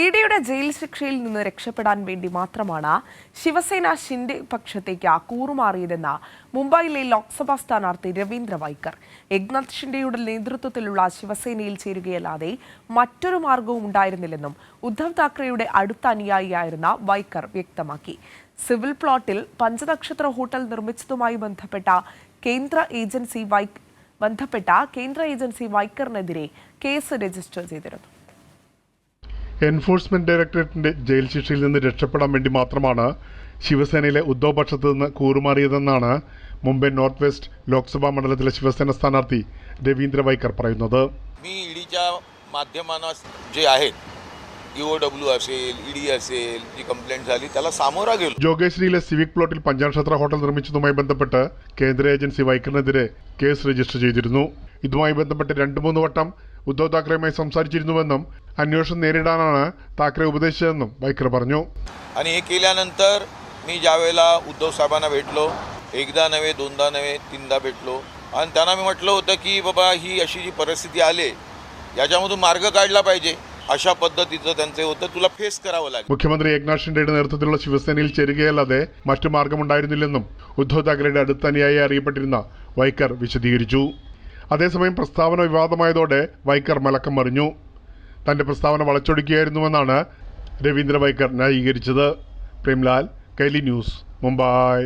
E ഡിയുടെ jail ശിക്ഷയിൽ നിന്ന് രക്ഷപ്പെടാൻ വേണ്ടി മാത്രമാണ് ശിവസേന ഷിൻഡെ പക്ഷത്തേക്ക് കൂറുമാറിയതെന്ന് മുംബൈയിലെ ലോക്സഭാ സ്ഥാനാർത്ഥി രവീന്ദ്ര വൈക്കർ. ഏക്നാഥ് ഷിൻഡെയുടെ നേതൃത്വത്തിലുള്ള ശിവസേനയിൽ ചേരുകയല്ലാതെ മറ്റൊരു മാർഗവും ഉണ്ടായിരുന്നില്ലെന്നും ഉദ്ധവ് താക്കറെയുടെ അടുത്ത അനുയായിയായിരുന്ന വൈക്കർ വ്യക്തമാക്കി. സിവിൽ പ്ലോട്ടിൽ പഞ്ചനക്ഷത്ര ഹോട്ടൽ നിർമ്മിച്ചതുമായി ബന്ധപ്പെട്ട കേന്ദ്ര ഏജൻസി വൈ ബന്ധപ്പെട്ട കേന്ദ്ര ഏജൻസി വൈക്കറിനെതിരെ കേസ് രജിസ്റ്റർ ചെയ്തിരുന്നു. എൻഫോഴ്സ്മെന്റ് ഡയറക്ടറേറ്റിന്റെ ജയിൽ ശിക്ഷയിൽ നിന്ന് രക്ഷപ്പെടാൻ വേണ്ടി മാത്രമാണ് ശിവസേനയിലെ ഉദ്ധവ് പക്ഷത്ത് നിന്ന് കൂറുമാറിയതെന്നാണ് മുംബൈ നോർത്ത് വെസ്റ്റ് ലോക്സഭാ മണ്ഡലത്തിലെ ശിവസേന സ്ഥാനാർത്ഥി രവീന്ദ്ര വൈക്കർ പറയുന്നത് मी ईडीच्या माध्यमानं जे आहेत ई ओ डब्ल्यू असेल ईडी असेल जी कंप्लेंट झाली त्याला सामोरा गेलो ജോഗേശ്വരിയിലെ സിവിക് പ്ലോട്ടിൽ പഞ്ചനക്ഷത്ര ഹോട്ടൽ നിർമ്മിച്ചതുമായി ബന്ധപ്പെട്ട് കേന്ദ്ര ഏജൻസി വൈക്കറിനെതിരെ കേസ് രജിസ്റ്റർ ചെയ്തിരുന്നു ഇതുമായി ബന്ധപ്പെട്ട് രണ്ട് മൂന്ന് വട്ടം ഉദ്ധവ് താക്കറെയുമായി സംസാരിച്ചിരുന്നുവെന്നും അന്വേഷണം നേരിടാനാണ് താക്കറെ ഉപദേശിച്ചതെന്നും വൈക്കർ പറഞ്ഞു आणि हे केल्यानंतर मी ज्या वेळेला उद्धव साहेबांना भेटलो एकदा नव्हे दोनदा नव्हे तीनदा भेटलो आणि त्यांना मी म्हटलं होतं की बाबा ही अशी जी परिस्थिती आली याच्यामधून मार्ग काढला पाहिजे अशा पद्धतीचं त्यांचं होतं तुला फेस करावं लागेल മുഖ്യമന്ത്രി ഏക്നാഥ് ഷിൻഡെയുടെ നേതൃത്വത്തിലുള്ള ശിവസേനയിൽ ചേരുകയല്ലാതെ മറ്റു മാർഗമുണ്ടായിരുന്നില്ലെന്നും ഉദ്ധവ് താക്കറെയുടെ അടുത്ത അനുയായി അറിയപ്പെട്ടിരുന്ന വൈക്കർ വിശദീകരിച്ചു അതേസമയം പ്രസ്താവന വിവാദമായതോടെ വൈക്കർ മലക്കം മറിഞ്ഞു. തന്റെ പ്രസ്താവന വളച്ചൊടിക്കുകയായിരുന്നുവെന്നാണ് രവീന്ദ്ര വൈക്കർ ന്യായീകരിച്ചത്. പ്രേംലാൽ കൈലി ന്യൂസ് മുംബൈ.